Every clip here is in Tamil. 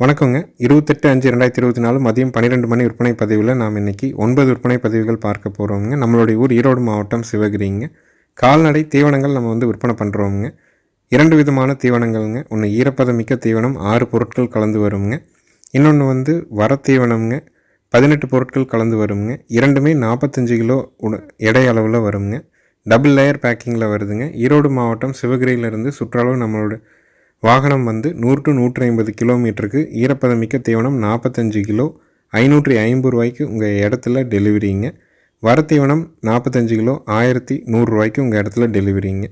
வணக்கங்க. இருபத்தெட்டு அஞ்சு ரெண்டாயிரத்தி இருபத்தி நாலு மதியம் பன்னிரெண்டு மணி விற்பனை பதிவில் நாம் இன்றைக்கி ஒன்பது விற்பனை பதிவுகள் பார்க்க போகிறோங்க நம்மளுடைய ஊர் ஈரோடு மாவட்டம் சிவகிரிங்க. கால்நடை தீவனங்கள் நம்ம வந்து விற்பனை பண்ணுறோங்க இரண்டு விதமான தீவனங்கள்ங்க. ஒன்று ஈரப்பதமிக்க தீவனம் ஆறு பொருட்கள் கலந்து வருங்க இன்னொன்று வந்து வர தீவனம்ங்க பதினெட்டு பொருட்கள் கலந்து வருங்க இரண்டுமே நாற்பத்தஞ்சு கிலோ உட- எடை அளவில் வருங்க டபுள் லேயர் பேக்கிங்கில் வருதுங்க. ஈரோடு மாவட்டம் சிவகிரியிலிருந்து சுற்றளவு நம்மளோட வாகனம் வந்து நூறு டு நூற்றி ஐம்பது கிலோமீட்டருக்கு ஈரப்பதமிக்க தீவனம் நாற்பத்தஞ்சு கிலோ. ஐநூற்றி ஐம்பது ரூபாய்க்கு உங்கள் இடத்துல டெலிவரிங்க. வர தீவனம் நாற்பத்தஞ்சு கிலோ ஆயிரத்தி நூறுரூவாய்க்கு உங்கள் இடத்துல டெலிவரிங்க.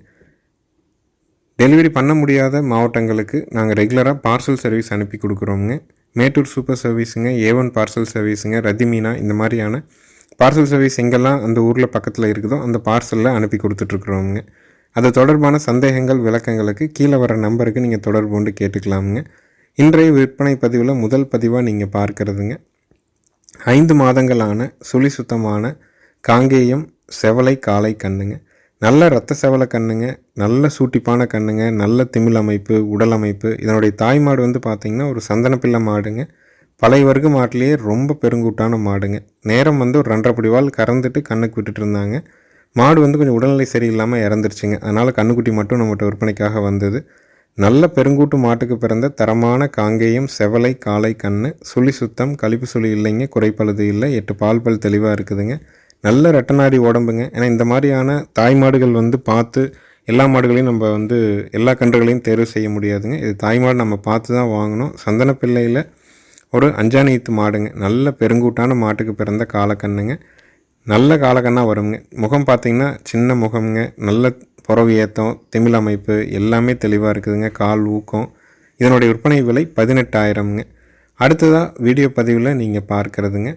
டெலிவரி பண்ண முடியாத மாவட்டங்களுக்கு நாங்கள் ரெகுலராக பார்சல் சர்வீஸ் அனுப்பி கொடுக்குறோங்க மேட்டூர் சூப்பர் சர்வீஸுங்க ஏ ஒன் பார்சல் சர்வீஸுங்க ரதிமீனா இந்த மாதிரியான பார்சல் சர்வீஸ் எங்கெல்லாம் அந்த ஊரில் பக்கத்தில் இருக்குதோ அந்த பார்சலில் அனுப்பி கொடுத்துட்ருக்குறோங்க அது தொடர்பான சந்தேகங்கள் விளக்கங்களுக்கு கீழே வர நம்பருக்கு நீங்கள் தொடர்பு கொண்டு கேட்டுக்கலாமுங்க. இன்றைய விற்பனை பதிவில் முதல் பதிவாக நீங்கள் பார்க்கறதுங்க. ஐந்து மாதங்களான சுழி சுத்தமான காங்கேயம் செவலை காலை கண்ணுங்க. நல்ல ரத்த செவலை கண்ணுங்க நல்ல சூட்டிப்பான கண்ணுங்க நல்ல திமிழ் அமைப்பு உடல் அமைப்பு. இதனுடைய தாய் மாடு வந்து பார்த்திங்கன்னா ஒரு சந்தனப்பிள்ளை மாடுங்க. பழைய வர்க்க மாட்டிலேயே ரொம்ப பெருங்கூட்டான மாடுங்க. நேரம் வந்து ஒரு ரெண்டரை பிடிவால் கறந்துட்டு கண்ணுக்கு விட்டுட்டு இருந்தாங்க. மாடு வந்து கொஞ்சம் உடல்நிலை சரியில்லாமல் இறந்துருச்சுங்க. அதனால் கண்ணுக்குட்டி மட்டும் நம்மகிட்ட விற்பனைக்காக வந்தது. நல்ல பெருங்கூட்டு மாட்டுக்கு பிறந்த தரமான காங்கேயம் செவலை காளை கண்ணு சுழி சுத்தம் கழிப்பு சுழி இல்லைங்க குறைப்பழுது இல்லை எட்டு பால் பல் தெளிவாக இருக்குதுங்க. நல்ல ரெட்டநாடி உடம்புங்க. ஏன்னா இந்த மாதிரியான தாய் மாடுகள் வந்து பார்த்து எல்லா மாடுகளையும் நம்ம வந்து எல்லா கன்றுகளையும் தேர்வு செய்ய முடியாதுங்க. இது தாய் மாடு நம்ம பார்த்து தான் வாங்கணும். சந்தன பிள்ளையில் ஒரு அஞ்சாணியத்து மாடுங்க. நல்ல பெருங்கூட்டான மாட்டுக்கு பிறந்த காலக்கண்ணுங்க நல்ல காலக்கண்ணாக வருங்க. முகம் பார்த்தீங்கன்னா சின்ன முகம்ங்க. நல்ல புறவு ஏத்தம் திமிழ் அமைப்பு எல்லாமே தெளிவாக இருக்குதுங்க. கால் ஊக்கம். இதனுடைய விற்பனை விலை பதினெட்டாயிரம்ங்க. அடுத்ததாக வீடியோ பதிவில் நீங்கள் பார்க்குறதுங்க.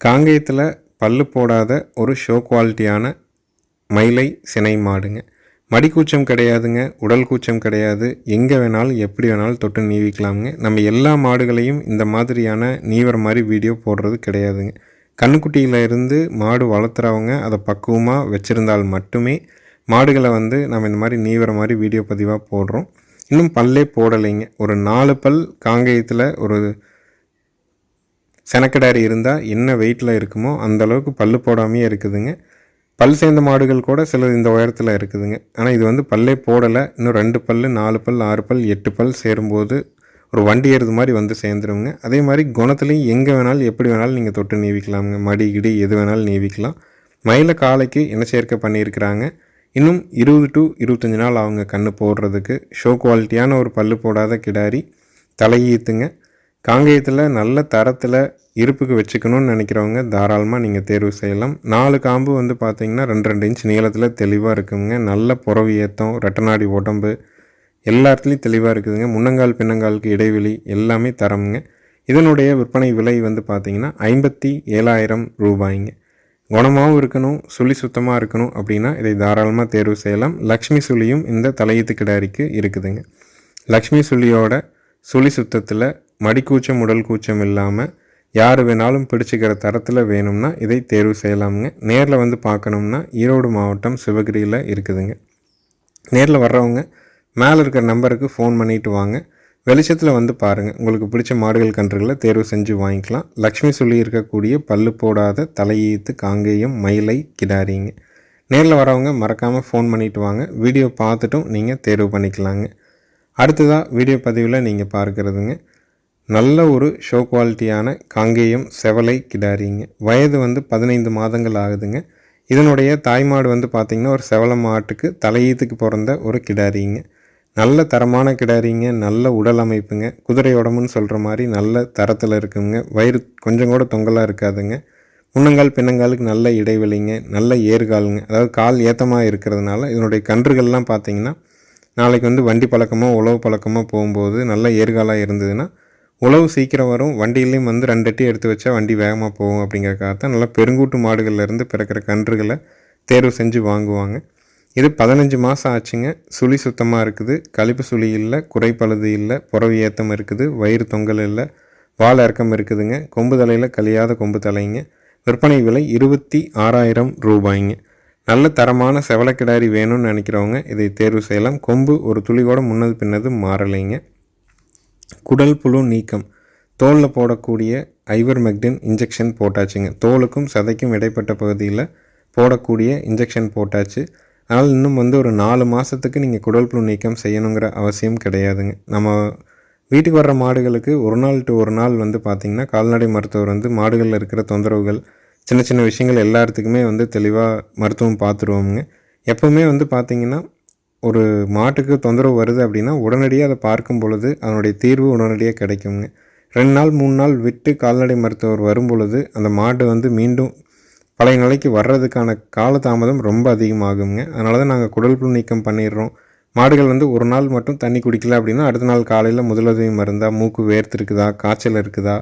காங்கேயத்தில் பல்லு போடாத ஒரு ஷோ குவாலிட்டியான மயிலை சினை மாடுங்க. மடிக்கூச்சம் கிடையாதுங்க. உடல் கூச்சம் கிடையாது. எங்கே வேணாலும் எப்படி வேணாலும் தொட்டு நீவிக்கலாமுங்க. நம்ம எல்லா மாடுகளையும் இந்த மாதிரியான நீவர மாதிரி வீடியோ போடுறது கிடையாதுங்க. கண்ணுக்குட்டியில் இருந்து மாடு வளர்த்துறவங்க அதை பக்குவமாக வச்சுருந்தால் மட்டுமே மாடுகளை வந்து நம்ம இந்த மாதிரி நீவிற மாதிரி வீடியோ பதிவாக போடுறோம். இன்னும் பல்லே போடலைங்க. ஒரு நாலு பல் காங்கேயத்தில் ஒரு செனக்கடாரி இருந்தால் என்ன வெயிட்டில் இருக்குமோ அந்தளவுக்கு பல் போடாமையே இருக்குதுங்க. பல் சேர்ந்த மாடுகள் கூட சில இந்த உயரத்தில் இருக்குதுங்க. ஆனால் இது வந்து பல்லே போடலை. இன்னும் ரெண்டு பல் நாலு பல் ஆறு பல் எட்டு பல் சேரும்போது ஒரு வண்டி ஏறுது மாதிரி வந்து சேர்ந்துருங்க அதே மாதிரி குணத்துலேயும் எங்கே வேணாலும் எப்படி வேணாலும் நீங்கள் தொட்டு நீவிக்கலாமுங்க. மடி கிடி எது வேணாலும் நீவிக்கலாம். மயில காலைக்கு என்ன சேர்க்கை பண்ணியிருக்கிறாங்க? இன்னும் இருபது டு இருபத்தஞ்சி நாள் அவங்க கண்ணு போடுறதுக்கு. ஷோ குவாலிட்டியான ஒரு பல்லு போடாத கிடாரி தலையீத்துங்க காங்கேயத்தில் நல்ல தரத்தில் இருப்புக்கு வச்சுக்கணும்னு நினைக்கிறவங்க தாராளமாக நீங்கள் தேர்வு செய்யலாம். நாலு காம்பு வந்து பார்த்தீங்கன்னா ரெண்டு ரெண்டு இன்ச் நீளத்தில் தெளிவாக இருக்குங்க. நல்ல புறவி ஏற்றம் ரெட்டநாடி உடம்பு எல்லா இடத்துலையும் தெளிவாக இருக்குதுங்க. முன்னங்கால் பின்னங்காலுக்கு இடைவெளி எல்லாமே தரமுங்க. இதனுடைய விற்பனை விலை வந்து பார்த்திங்கன்னா ஐம்பத்தி ஏழாயிரம் ரூபாய்ங்க. குணமாகவும் இருக்கணும் சுழி சுத்தமாக இருக்கணும் அப்படின்னா இதை தாராளமாக தேர்வு செய்யலாம். லக்ஷ்மி சுழியும் இந்த தலையீத்து கிடாரிக்கு இருக்குதுங்க. லக்ஷ்மி சுழியோட சுழி சுத்தத்தில் மடிக்கூச்சம் உடல் கூச்சம் இல்லாமல் யார் வேணாலும் பிடிச்சிக்கிற தரத்தில் வேணும்னா இதை தேர்வு செய்யலாமுங்க. நேரில் வந்து பார்க்கணும்னா ஈரோடு மாவட்டம் சிவகிரியில் இருக்குதுங்க. நேரில் வர்றவங்க மேலே இருக்கிற நம்பருக்கு ஃபோன் பண்ணிட்டு வாங்க. வெளிச்சத்தில் வந்து பாருங்கள் உங்களுக்கு பிடிச்ச மாடுகள் கன்றுகளை தேர்வு செஞ்சு வாங்கிக்கலாம். லக்ஷ்மி சொல்லி இருக்கக்கூடிய பல்லு போடாத தலையீத்து காங்கேயம் மயிலை கிடாரிங்க. நேரில் வரவங்க மறக்காமல் ஃபோன் பண்ணிட்டு வாங்க. வீடியோ பார்த்துட்டும் நீங்கள் தேர்வு பண்ணிக்கலாங்க. அடுத்ததாக வீடியோ பதிவில் நீங்கள் பார்க்குறதுங்க. நல்ல ஒரு ஷோ குவாலிட்டியான காங்கேயம் செவலை கிடாரிங்க. வயது வந்து பதினைந்து மாதங்கள் ஆகுதுங்க. இதனுடைய தாய்மாடு வந்து பார்த்திங்கன்னா ஒரு செவலை மாட்டுக்கு தலையீத்துக்கு பிறந்த ஒரு கிடாரிங்க. நல்ல தரமான கிடாரிங்க நல்ல உடல் அமைப்புங்க. குதிரை உடம்புன்னு சொல்கிற மாதிரி நல்ல தரத்தில் இருக்குங்க. வயிறு கொஞ்சம் கூட தொங்கலாக இருக்காதுங்க. முன்னங்கால் பின்னங்காலுக்கு நல்ல இடைவெளிங்க நல்ல ஏறுகாலுங்க. அதாவது கால் ஏத்தமாக இருக்கிறதுனால இதனுடைய கன்றுகள்லாம் பார்த்தீங்கன்னா நாளைக்கு வந்து வண்டி பழக்கமாக உழவு பழக்கமாக போகும்போது நல்ல ஏறுகாலாக இருந்ததுன்னா உழவு சீக்கிரம் வரும். வண்டியிலையும் வந்து ரெண்டு அட்டி எடுத்து வச்சா வண்டி வேகமாக போகும் அப்படிங்கிறக்காக தான் நல்லா பெருங்கூட்டு மாடுகள்லேருந்து பிறக்கிற கன்றுகளை தேர்வு செஞ்சு வாங்குவாங்க. இது பதினஞ்சு மாதம் ஆச்சுங்க. சுழி சுத்தமாக இருக்குது. கழிப்பு சுழி இல்லை குறைப்பழுது இல்லை புறவு ஏத்தம் இருக்குது வயிறு தொங்கல் இல்லை வால் இறக்கம் இருக்குதுங்க. கொம்பு தலையில் கழியாத கொம்பு தலைங்க. விற்பனை விலை இருபத்தி ஆறாயிரம் ரூபாய்ங்க. நல்ல தரமான செவலக்கிடாரி வேணும்னு நினைக்கிறவங்க இதை தேர்வு செய்யலாம். கொம்பு ஒரு துளி கூட முன்னது பின்னது மாறலைங்க. குடல் புழு நீக்கம். தோலில் போடக்கூடிய ஐவர் மெக்டின் இன்ஜெக்ஷன் போட்டாச்சுங்க. தோலுக்கும் சதைக்கும் இடைப்பட்ட பகுதியில் போடக்கூடிய இன்ஜெக்ஷன் போட்டாச்சு. அதனால் இன்னும் வந்து ஒரு நாலு மாதத்துக்கு நீங்கள் குடல் புழு நீக்கம் செய்யணுங்கிற அவசியம் கிடையாதுங்க. நம்ம வீட்டுக்கு வர்ற மாடுகளுக்கு ஒரு நாள் டு ஒரு நாள் வந்து பார்த்திங்கன்னா கால்நடை மருத்துவர் வந்து மாடுகளில் இருக்கிற தொந்தரவுகள் சின்ன சின்ன விஷயங்கள் எல்லாத்துக்குமே வந்து தெளிவாக மருத்துவம் பார்த்துருவோமுங்க எப்போவுமே வந்து பார்த்திங்கன்னா ஒரு மாட்டுக்கு தொந்தரவு வருது அப்படின்னா உடனடியாக அதை பார்க்கும் பொழுது அதனுடைய தீர்வு உடனடியாக கிடைக்குங்க. ரெண்டு நாள் மூணு நாள் விட்டு கால்நடை மருத்துவர் வரும் பொழுது அந்த மாடு வந்து மீண்டும் பழைய நிலைக்கு வர்றதுக்கான காலதாமதம் ரொம்ப அதிகமாகுங்க. அதனால தான் நாங்கள் குடல் புழு நீக்கம் பண்ணிடுறோம். மாடுகள் வந்து ஒரு நாள் மட்டும் தண்ணி குடிக்கல அப்படின்னா அடுத்த நாள் காலையில் முதலுதவி மருந்தா மூக்கு வேர்த்து காய்ச்சல் இருக்குதா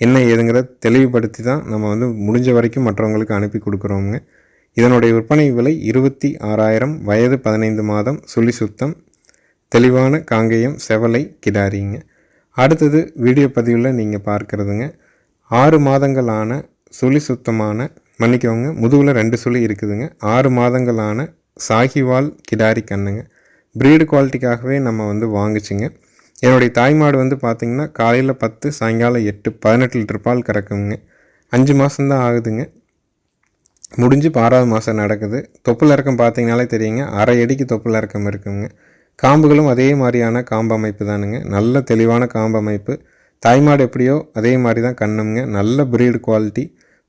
என்ன ஏதுங்கிறத தெளிவுபடுத்தி தான் நம்ம வந்து முடிஞ்ச வரைக்கும் மற்றவங்களுக்கு அனுப்பி கொடுக்குறோங்க இதனுடைய விற்பனை விலை இருபத்தி ஆறாயிரம் வயது பதினைந்து மாதம் சுழி சுத்தம் தெளிவான காங்கேயம் செவலை கிடாரிங்க. அடுத்தது வீடியோ பதிவில் நீங்கள் பார்க்குறதுங்க. ஆறு மாதங்களான சுழி சுத்தமான மன்னிக்கவங்க முதுகில் ரெண்டு சுழி இருக்குதுங்க. ஆறு மாதங்களான சாகிவால் கிடாரி கண்ணுங்க. ப்ரீடு குவாலிட்டிக்காகவே நம்ம வந்து வாங்கிச்சுங்க. என்னுடைய தாய்மாடு வந்து பார்த்திங்கன்னா காலையில் பத்து சாயங்காலம் எட்டு பதினெட்டு லிட்டர் பால் கறக்குங்க. அஞ்சு மாதம்தான் ஆகுதுங்க. முடிஞ்சு இப்போ ஆறாவது மாதம் நடக்குது. தொப்புள் இறக்கம் பார்த்தீங்கனாலே தெரியுங்க. அரை அடிக்கு தொப்புள் இறக்கம் இருக்குங்க. காம்புகளும் அதே மாதிரியான காம்பு அமைப்பு தானுங்க. நல்ல தெளிவான காம்பு அமைப்பு. தாய்மாடு எப்படியோ அதே மாதிரி தான் கண்ணுங்க. நல்ல ப்ரீடு குவாலிட்டி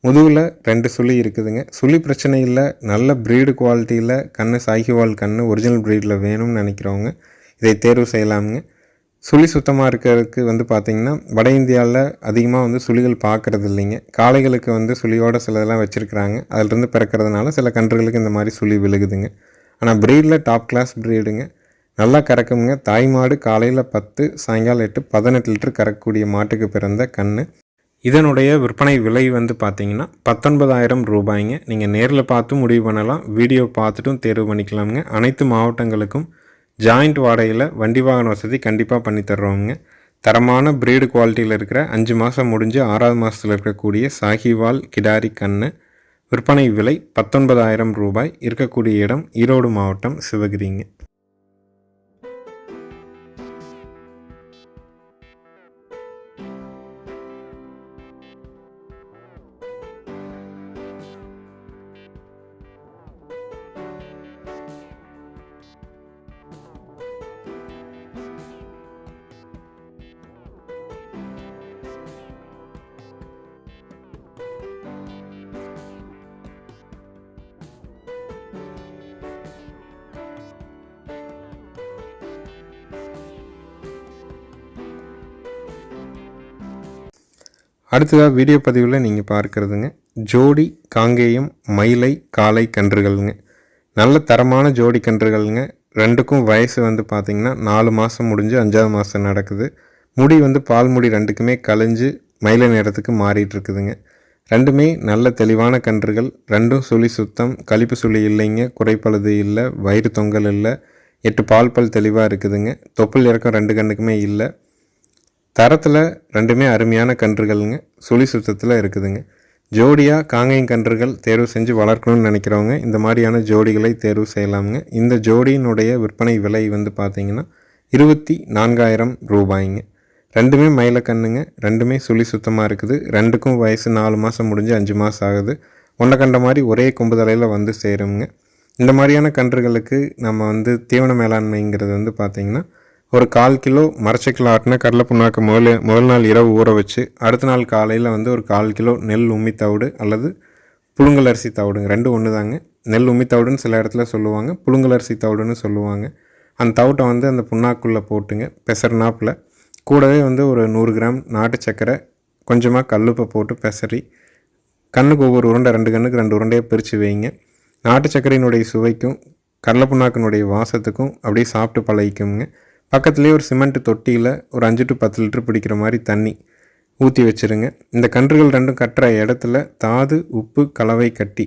முதுகில் ரெண்டு சுழி இருக்குதுங்க. சுழி பிரச்சனை இல்லை நல்ல ப்ரீடு குவாலிட்டியில் கண்ணு சாகிவால் கண் ஒரிஜினல் ப்ரீடில் வேணும்னு நினைக்கிறவங்க இதை தேர்வு செய்யலாமுங்க. சுழி சுத்தமாக இருக்கிறதுக்கு வந்து பார்த்திங்கன்னா வட இந்தியாவில் அதிகமாக வந்து சுழிகள் பார்க்குறது இல்லைங்க. காளைகளுக்கு வந்து சுழியோட சிலதெல்லாம் வச்சுருக்குறாங்க. அதிலிருந்து பிறக்கிறதுனால சில கன்றுகளுக்கு இந்த மாதிரி சுழி விழுகுதுங்க. ஆனால் ப்ரீடில் டாப் கிளாஸ் ப்ரீடுங்க நல்லா கறக்குங்க. தாய் மாடு காலையில் பத்து சாயங்காலம் எட்டு பதினெட்டு லிட்டர் கறக்கக்கூடிய மாட்டுக்கு பிறந்த கண் இதனுடைய விற்பனை விலை வந்து பார்த்தீங்கன்னா பத்தொன்பதாயிரம் ரூபாய்ங்க. நீங்கள் நேரில் பார்த்தும் முடிவு பண்ணலாம். வீடியோ பார்த்துட்டும் தேர்வு பண்ணிக்கலாமுங்க. அனைத்து மாவட்டங்களுக்கும் ஜாயிண்ட் வாடகையில் வண்டி வாகன வசதி கண்டிப்பாக பண்ணித்தர்றோங்க தரமான ப்ரீடு குவாலிட்டியில் இருக்கிற அஞ்சு மாதம் முடிஞ்சு ஆறாவது மாதத்தில் இருக்கக்கூடிய சாகிவால் கிடாரி கண்ணு. விற்பனை விலை பத்தொன்பதாயிரம் ரூபாய். இருக்கக்கூடிய இடம் ஈரோடு மாவட்டம் சிவகிரிங்க. அடுத்ததாக வீடியோ பதிவில் நீங்கள் பார்க்குறதுங்க. ஜோடி காங்கேயம் மயிலை காலை கன்றுகள்ங்க. நல்ல தரமான ஜோடி கன்றுகள்ங்க. ரெண்டுக்கும் வயசு வந்து பார்த்திங்கன்னா நாலு மாதம் முடிஞ்சு அஞ்சாவது மாதம் நடக்குது. முடி வந்து பால் முடி ரெண்டுக்குமே கலைஞ்சு மயிலை நேரத்துக்கு மாறிட்டுருக்குதுங்க. ரெண்டுமே நல்ல தெளிவான கன்றுகள். ரெண்டும் சுழி சுத்தம் கழிப்பு சுழி இல்லைங்க குறைப்பழுது இல்லை வயிறு தொங்கல் இல்லை எட்டு பால் பல் தெளிவாக இருக்குதுங்க. தொப்புள் இறக்கம் ரெண்டு கண்ணுக்குமே இல்லை. தரத்தில் ரெண்டுமே அருமையான கன்றுகள்ங்க. சுழி சுத்தத்தில் இருக்குதுங்க. ஜோடியாக காங்கையும் கன்றுகள் தேர்வு செஞ்சு வளர்க்கணும்னு நினைக்கிறவங்க இந்த மாதிரியான ஜோடிகளை தேர்வு செய்யலாமுங்க. இந்த ஜோடியினுடைய விற்பனை விலை வந்து பார்த்திங்கன்னா இருபத்தி நான்காயிரம் ரூபாய்ங்க. ரெண்டுமே மயில கண்ணுங்க ரெண்டுமே சுழி சுத்தமாக இருக்குது. ரெண்டுக்கும் வயசு நாலு மாதம் முடிஞ்சு அஞ்சு மாதம் ஆகுது. ஒன்றை கண்ட மாதிரி ஒரே கொம்பு தலையில் வந்து சேருங்க இந்த மாதிரியான கன்றுகளுக்கு நம்ம வந்து தீவன மேலாண்மைங்கிறது வந்து பார்த்திங்கன்னா ஒரு கால் கிலோ மரச்சக்கில் ஆட்டின கடலை புண்ணாக்கு முதல் முதல் நாள் இரவு ஊற வச்சு அடுத்த நாள் காலையில் வந்து ஒரு கால் கிலோ நெல் உம்மி தவிடு அல்லது புழுங்கல் அரிசி தவிடுங்க. ரெண்டும் ஒன்று தாங்க நெல் உம்மி தவிடுன்னு சில இடத்துல சொல்லுவாங்க. புழுங்கல் அரிசி தவிடுன்னு சொல்லுவாங்க. அந்த தவிட்டை வந்து அந்த புண்ணாக்குள்ளே போட்டுங்க. பெசர்னாப்பில். கூடவே வந்து ஒரு நூறு கிராம் நாட்டு சக்கரை கொஞ்சமாக கல்லுப்பை போட்டு பெசரி கண்ணுக்கு ஒவ்வொரு உருண்டை ரெண்டு கண்ணுக்கு ரெண்டு உருண்டையாக பிரித்து வைங்க. நாட்டு சர்க்கரையினுடைய சுவைக்கும் கடலை புண்ணாக்கினுடைய வாசத்துக்கும் அப்படியே சாப்பிட்டு பழகிக்குங்க. பக்கத்துலேயே ஒரு சிமெண்ட் தொட்டியில் ஒரு அஞ்சு டு பத்து லிட்டர் பிடிக்கிற மாதிரி தண்ணி ஊற்றி வச்சுருங்க. இந்த கன்றுகள் ரெண்டும் கட்டுற இடத்துல தாது உப்பு கலவை கட்டி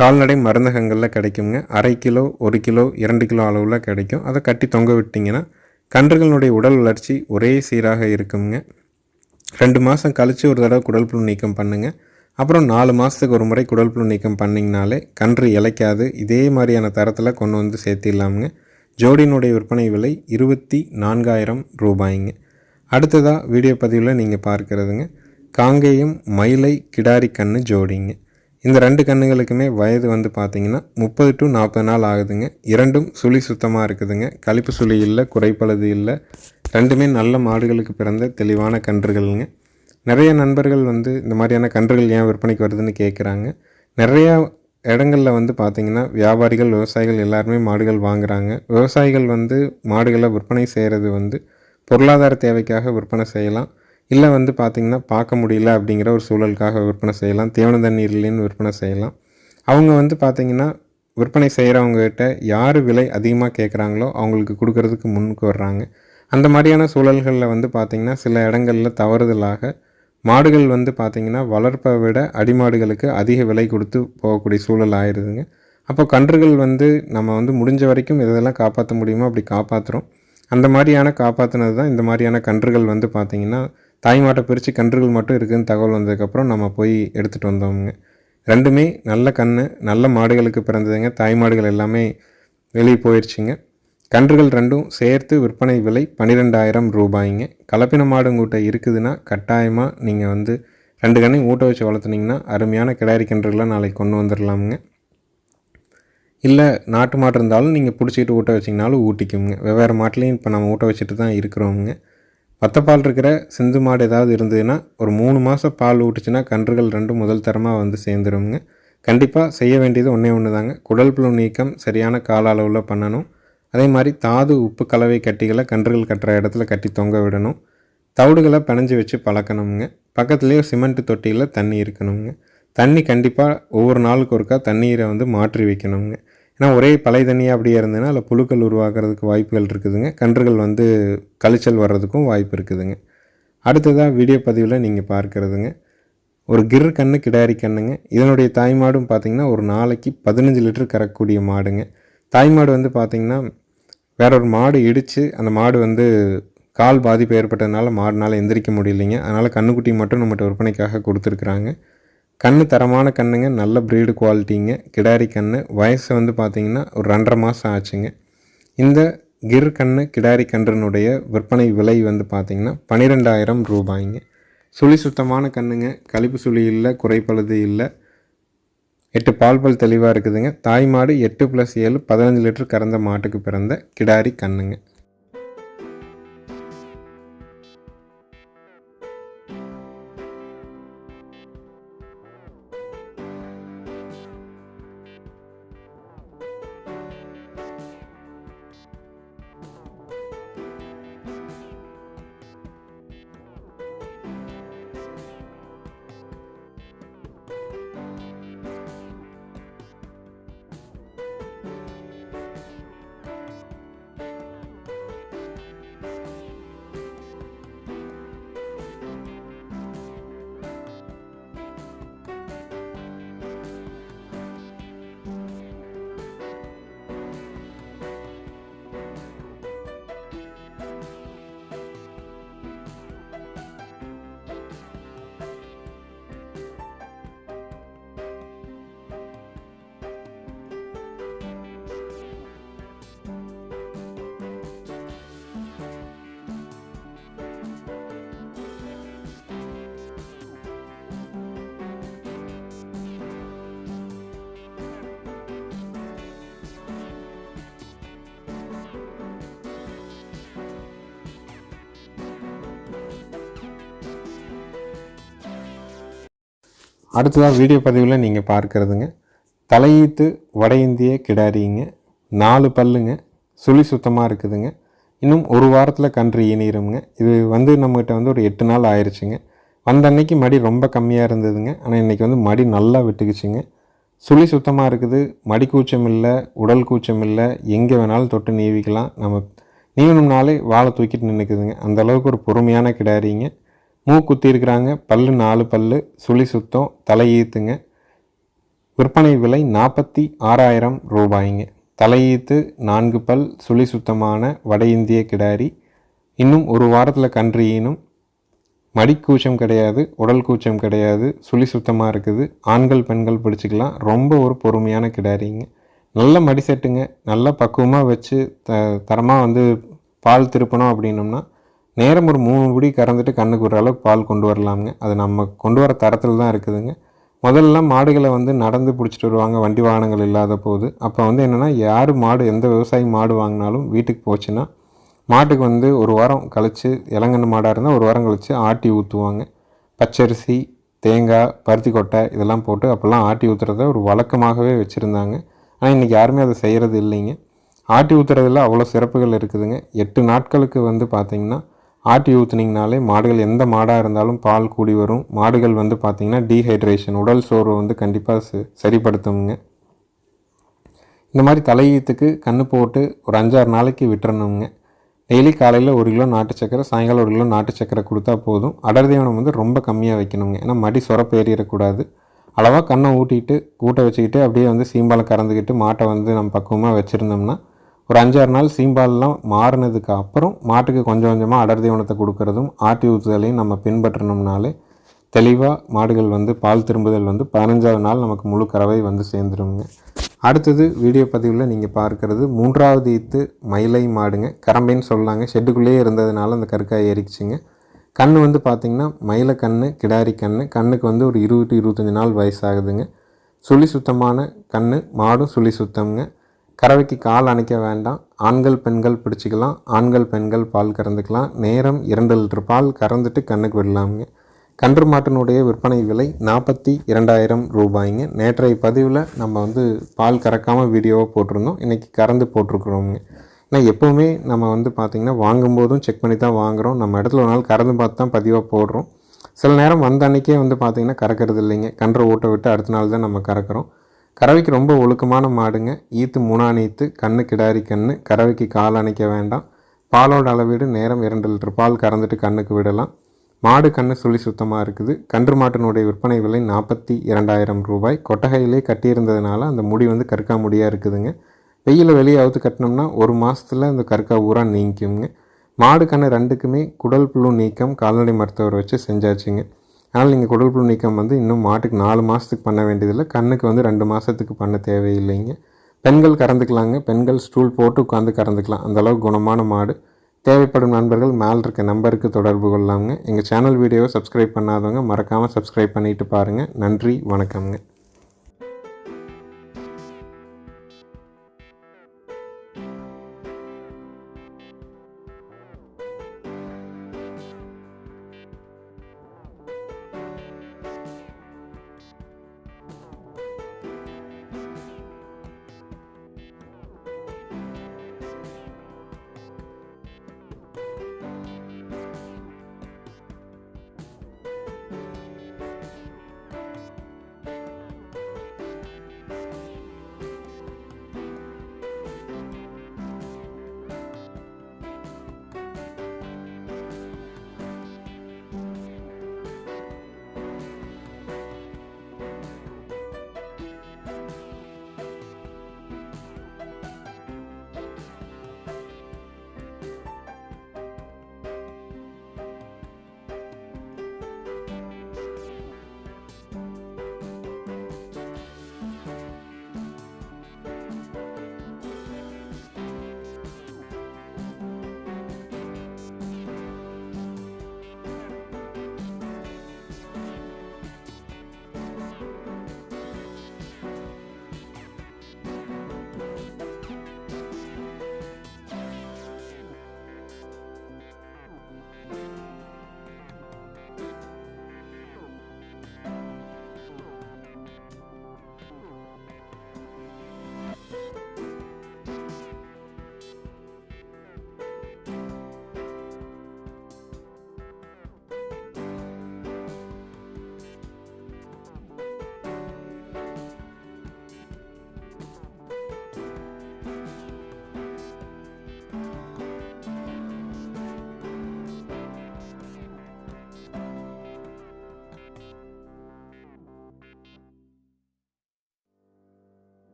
கால்நடை மருந்தகங்களில் கிடைக்குங்க. அரை கிலோ ஒரு கிலோ இரண்டு கிலோ அளவில் கிடைக்கும். அதை கட்டி தொங்க விட்டிங்கன்னா கன்றுகளுடைய உடல் வளர்ச்சி ஒரே சீராக இருக்குங்க. ரெண்டு மாதம் கழித்து ஒரு தடவை குடல் புழு நீக்கம் பண்ணுங்கள் அப்புறம் நாலு மாதத்துக்கு ஒரு முறை குடல் புழு நீக்கம் பண்ணிங்கனாலே கன்று இலைக்காது இதே மாதிரியான தரத்தில் கொண்டு வந்து சேர்த்திடலாமுங்க. ஜோடினுடைய விற்பனை விலை இருபத்தி நான்காயிரம் ரூபாய்ங்க. அடுத்ததாக வீடியோ பதிவில் நீங்கள் பார்க்குறதுங்க. காங்கேயம் மயிலை கிடாரி கன்று ஜோடிங்க. இந்த ரெண்டு கன்றுகளுக்குமே வயது வந்து பார்த்தீங்கன்னா முப்பது டு நாற்பது நாள் ஆகுதுங்க. இரண்டும் சுழி சுத்தமாக இருக்குதுங்க. கழிப்பு சுழி இல்லை குறைப்பழுது இல்லை. ரெண்டுமே நல்ல மாடுகளுக்கு பிறந்த தெளிவான கன்றுகள்ங்க. நிறைய நண்பர்கள் வந்து இந்த மாதிரியான கன்றுகள் ஏன் விற்பனைக்கு வருதுன்னு கேட்குறாங்க நிறையா இடங்களில் வந்து பார்த்திங்கன்னா வியாபாரிகள் விவசாயிகள் எல்லாருமே மாடுகள் வாங்குகிறாங்க விவசாயிகள் வந்து மாடுகளை விற்பனை செய்கிறது வந்து பொருளாதார தேவைக்காக விற்பனை செய்யலாம். இல்லை வந்து பார்த்திங்கன்னா பார்க்க முடியல அப்படிங்கிற ஒரு சூழலுக்காக விற்பனை செய்யலாம். தீவன தண்ணீர் இல்லைன்னு விற்பனை செய்யலாம். அவங்க வந்து பார்த்திங்கன்னா விற்பனை செய்கிறவங்ககிட்ட யார் விலை அதிகமாக கேட்குறாங்களோ அவங்களுக்கு கொடுக்கறதுக்கு முன்னுக்கு வர்றாங்க. அந்த மாதிரியான சூழல்களில் வந்து பார்த்திங்கன்னா சில இடங்களில் தவறுதலாக மாடுகள் வந்து பார்த்திங்கன்னா வளர்ப்பை விட அடிமாடுகளுக்கு அதிக விலை கொடுத்து போகக்கூடிய சூழல் ஆயிடுதுங்க அப்போ கன்றுகள் வந்து நம்ம வந்து முடிஞ்ச வரைக்கும் இதெல்லாம் காப்பாற்ற முடியுமோ அப்படி காப்பாற்றுறோம் அந்த மாதிரியான காப்பாற்றினது தான் இந்த மாதிரியான கன்றுகள் வந்து பார்த்திங்கன்னா தாய்மாட்டை பிரித்து கன்றுகள் மட்டும் இருக்குதுன்னு தகவல் வந்ததுக்கப்புறம் நம்ம போய் எடுத்துகிட்டு வந்தோமுங்க. ரெண்டுமே நல்ல கன்று நல்ல மாடுகளுக்கு பிறந்ததுங்க. தாய் மாடுகள் எல்லாமே வெளியே போயிடுச்சுங்க கன்றுகள் ரெண்டும் சேர்த்து விற்பனை விலை பன்னிரெண்டாயிரம் ரூபாய்ங்க. கலப்பின மாடுங்கூட்ட இருக்குதுன்னா கட்டாயமாக நீங்கள் வந்து ரெண்டு கண்ணையும் ஊட்ட வச்சு வளர்த்துனீங்கன்னா அருமையான கிடாரி கன்றுகளாக நாளைக்கு கொண்டு வந்துடலாமுங்க இல்லை நாட்டு மாடு இருந்தாலும் நீங்கள் பிடிச்சிக்கிட்டு ஊட்ட வச்சிங்கனாலும் ஊட்டிக்குங்க. வெவ்வேறு மாட்டிலையும் இப்போ நம்ம ஊட்ட வச்சுட்டு தான் இருக்கிறோங்க பத்தப்பால் இருக்கிற சிந்து மாடு ஏதாவது இருந்ததுன்னா ஒரு மூணு மாதம் பால் ஊட்டுச்சுன்னா கன்றுகள் ரெண்டும் முதல் தரமாக வந்து சேர்ந்துருங்க கண்டிப்பாக செய்ய வேண்டியது ஒன்றே ஒன்று தாங்க குடல் புழு நீக்கம் சரியான கால அளவில் பண்ணணும். அதே மாதிரி தாது உப்பு கலவை கட்டிகளை கன்றுகள் கட்டுற இடத்துல கட்டி தொங்க விடணும். தவிடுகளை பிணைஞ்சி வச்சு பழக்கணுங்க பக்கத்துலேயே சிமெண்ட் தொட்டியில் தண்ணி இருக்கணுங்க தண்ணி கண்டிப்பாக ஒவ்வொரு நாளுக்கு ஒருக்கா தண்ணீரை வந்து மாற்றி வைக்கணுங்க ஏன்னா ஒரே பழைய தண்ணியாக அப்படியே இருந்ததுன்னா அதில் புழுக்கள் உருவாக்குறதுக்கு வாய்ப்புகள் இருக்குதுங்க. கன்றுகள் வந்து கழிச்சல் வர்றதுக்கும் வாய்ப்பு இருக்குதுங்க. அடுத்ததாக வீடியோ பதிவில் நீங்கள் பார்க்குறதுங்க. ஒரு கிர் கன்று கிடாரி கண்ணுங்க. இதனுடைய தாய்மாடும் பார்த்திங்கன்னா ஒரு நாளைக்கு பதினஞ்சு லிட்டர் கறக்கக்கூடிய மாடுங்க. தாய்மாடு வந்து பார்த்திங்கன்னா வேற ஒரு மாடு இடித்து அந்த மாடு வந்து கால் பாதிப்பு ஏற்பட்டதுனால மாடுனால் எந்திரிக்க முடியலைங்க. அதனால் கண்ணுக்குட்டி மட்டும் நம்மகிட்ட விற்பனைக்காக கொடுத்துருக்குறாங்க. கண் தரமான கண்ணுங்க நல்ல ப்ரீடு குவாலிட்டிங்க கிடாரி கன்று வயசு வந்து பார்த்திங்கன்னா ஒரு ரெண்டரை மாதம் ஆச்சுங்க. இந்த கிர் கண்ணு கிடாரி கன்றுனுடைய விற்பனை விலை வந்து பார்த்திங்கன்னா பன்னிரெண்டாயிரம் ரூபாய்ங்க. சுழி சுத்தமான கண்ணுங்க. கழிப்பு சுழி இல்லை குறைப்பழுது இல்லை. எட்டு பால் பல் தெளிவாக இருக்குதுங்க. தாய் மாடு எட்டு ப்ளஸ் ஏழு பதினஞ்சு லிட்டர் கறந்த மாட்டுக்கு பிறந்த கிடாரி கண்ணுங்க. அடுத்ததாக வீடியோ பதிவில் நீங்கள் பார்க்குறதுங்க. தலையீத்து வட இந்திய கிடாரிங்க. நாலு பல்லுங்க. சுழி சுத்தமாக இருக்குதுங்க. இன்னும் ஒரு வாரத்தில் கன்று ஈனிருங்க இது வந்து நம்மகிட்ட வந்து ஒரு எட்டு நாள் ஆயிடுச்சுங்க வந்த அன்னைக்கு மடி ரொம்ப கம்மியாக இருந்ததுங்க. ஆனால் இன்றைக்கி வந்து மடி நல்லா விட்டுக்குச்சுங்க. சுழி சுத்தமாக இருக்குது. மடி கூச்சம் இல்லை உடல் கூச்சம் இல்லை. எங்கே வேணாலும் தொட்டு நீவிக்கலாம். நம்ம நீவணும்னாலே வாழை தூக்கிட்டு நின்றுக்குதுங்க அந்த அளவுக்கு ஒரு பொறுமையான கிடாரிங்க. மூ குத்திருக்கிறாங்க பல்லு நாலு பல்லு சுழி சுத்தம் தலையீத்துங்க விற்பனை விலை நாற்பத்தி ஆறாயிரம் ரூபாய்ங்க. தலையீத்து நான்கு பல் சுழி சுத்தமான வட இந்திய கிடாரி. இன்னும் ஒரு வாரத்தில் கன்று ஈனும். மடிக்கூச்சம் கிடையாது உடல் கூச்சம் கிடையாது சுழி சுத்தமாக இருக்குது. ஆண்கள் பெண்கள் பிடிச்சிக்கலாம். ரொம்ப ஒரு பொறுமையான கிடாரிங்க. நல்ல மடி செட்டுங்க. நல்லா பக்குவமாக வச்சு த தரமாக வந்து பால் திருப்பணும் அப்படின்னம்னா நேரம் ஒரு மூணு குடி கறந்துட்டு கண்ணுக்கு ஒரு அளவுக்கு பால் கொண்டு வரலாமுங்க. அது நம்ம கொண்டு வர தரத்தில் தான் இருக்குதுங்க. முதல்லலாம் மாடுகளை வந்து நடந்து பிடிச்சிட்டு வருவாங்க வண்டி வாகனங்கள் இல்லாத போது. அப்போ வந்து என்னென்னா யார் மாடு எந்த விவசாயி மாடு வாங்கினாலும் வீட்டுக்கு போச்சுன்னா மாட்டுக்கு வந்து ஒரு வாரம் கழித்து இளங்கன்று மாடாக இருந்தால் ஒரு வாரம் கழித்து ஆட்டி ஊற்றுவாங்க பச்சரிசி தேங்காய் பருத்தி கொட்டை இதெல்லாம் போட்டு அப்போல்லாம் ஆட்டி ஊற்றுறத ஒரு வழக்கமாகவே வச்சுருந்தாங்க. ஆனால் இன்றைக்கி யாருமே அதை செய்கிறது இல்லைங்க. ஆட்டி ஊற்றுறதுல அவ்வளோ சிறப்புகள் இருக்குதுங்க. எட்டு நாட்களுக்கு வந்து பார்த்திங்கன்னா ஆட்டி ஊற்றுனீங்கனாலே மாடுகள் எந்த மாடாக இருந்தாலும் பால் கூடி வரும். மாடுகள் வந்து பார்த்திங்கன்னா டீஹைட்ரேஷன் உடல் சோர்வை வந்து கண்டிப்பாக சரிப்படுத்துங்க இந்த மாதிரி தலையீத்துக்கு கன்று போட்டு ஒரு அஞ்சாறு நாளைக்கு விட்டுறணுங்க டெய்லி காலையில் ஒரு கிலோ நாட்டு சக்கரை சாயங்காலம் ஒரு கிலோ நாட்டு சக்கரை கொடுத்தா போதும். அடர் தீவனம் வந்து ரொம்ப கம்மியாக வைக்கணுங்க. ஏன்னா மடி சுரப்பு ஏறிடக்கூடாது. அளவாக கண்ணை ஊட்டிட்டு கூட்ட வச்சுக்கிட்டு அப்படியே வந்து சீம்பாலம் கறந்துக்கிட்டு மாட்டை வந்து நம்ம பக்குவமாக வச்சுருந்தோம்னா ஒரு அஞ்சாறு நாள் சீம்பாலெலாம் மாறினதுக்கு அப்புறம் மாட்டுக்கு கொஞ்சம் கொஞ்சமாக அடர் தீவனத்தை கொடுக்கறதும் ஆட்டி ஊற்றுதலையும் நம்ம பின்பற்றினோம்னாலே தெளிவாக மாடுகள் வந்து பால் திரும்புதல் வந்து பதினஞ்சாவது நாள் நமக்கு முழு கறவை வந்து சேர்ந்துருங்க. அடுத்தது வீடியோ பதிவில் நீங்கள் பார்க்குறது மூன்றாவது ஈத்து மயிலை மாடுங்க. கரம்பைன்னு சொல்லாங்க. ஷெட்டுக்குள்ளேயே இருந்ததுனால அந்த கருக்காய் ஏறிக்குச்சுங்க கண் வந்து பார்த்திங்கன்னா மயில கண் கிடாரி கண் கண்ணுக்கு வந்து ஒரு இருபது இருபத்தஞ்சி நாள் வயசாகுதுங்க. சுழி சுத்தமான கண் மாடும் சுழி சுத்தம்ங்க. கறவைக்கு கால் அணைக்க வேண்டாம். ஆண்கள் பெண்கள் பிடிச்சிக்கலாம். ஆண்கள் பெண்கள் பால் கறந்துக்கலாம். நேரம் இரண்டு லிட்டர் பால் கறந்துட்டு கண்ணுக்கு விடலாமுங்க. கன்று மாட்டினுடைய விற்பனை விலை நாற்பத்தி இரண்டாயிரம் ரூபாய்ங்க. நேற்றைய பதிவில் நம்ம வந்து பால் கறக்காமல் வீடியோவாக போட்டிருந்தோம். இன்றைக்கி கறந்து போட்டிருக்குறோங்க ஏன்னா எப்போவுமே நம்ம வந்து பார்த்திங்கன்னா வாங்கும்போதும் செக் பண்ணி தான் வாங்குகிறோம் நம்ம இடத்துல ஒரு நாள் கறந்து பார்த்து தான் பதிவாக போடுறோம். சில நேரம் வந்த அன்றைக்கே வந்து பார்த்திங்கன்னா கறக்கிறது இல்லைங்க. கன்றை ஊட்ட விட்டு அடுத்த நாள் தான் நம்ம கறக்கிறோம். கறவைக்கு ரொம்ப ஒழுக்கமான மாடுங்க. ஈத்து மூணான் ஈத்து கண்ணு கிடாரி கண்ணு. கறவைக்கு கால் அணைக்க வேண்டாம். பாலோட அளவீடு நேரம் இரண்டு லிட்டர். பால் கறந்துட்டு கண்ணுக்கு விடலாம். மாடு கண்ணு சுழி சுத்தமாக இருக்குது. கன்று மாட்டினுடைய விற்பனை விலை நாற்பத்தி இரண்டாயிரம் ரூபாய். கொட்டகையிலே கட்டியிருந்ததுனால அந்த முடி வந்து கற்கா முடியாக இருக்குதுங்க. வெயில் வெளியே அவுத்து கட்டினோம்னா ஒரு மாதத்தில் அந்த கற்கா ஊரா நீங்கிக்குங்க. மாடு கண்ணு ரெண்டுக்குமே குடல் புழு நீக்கம் கால்நடை மருத்துவர் வச்சு செஞ்சாச்சுங்க. அதனால் நீங்கள் குடல் புழு நீக்கம் வந்து இன்னும் மாட்டுக்கு நாலு மாதத்துக்கு பண்ண வேண்டியதில்லை. கண்ணுக்கு வந்து ரெண்டு மாதத்துக்கு பண்ண தேவையில்லைங்க. பெண்கள் கறந்துக்கலாங்க. பெண்கள் ஸ்டூல் போட்டு உட்காந்து கறந்துக்கலாம். அந்தளவுக்கு குணமான மாடு. தேவைப்படும் நண்பர்கள் மேல் இருக்க நம்பருக்கு தொடர்பு கொள்ளாங்க எங்கள் சேனல் வீடியோவை சப்ஸ்கிரைப் பண்ணாதவங்க மறக்காமல் சப்ஸ்கிரைப் பண்ணிவிட்டு பாருங்கள் நன்றி வணக்கம்ங்க.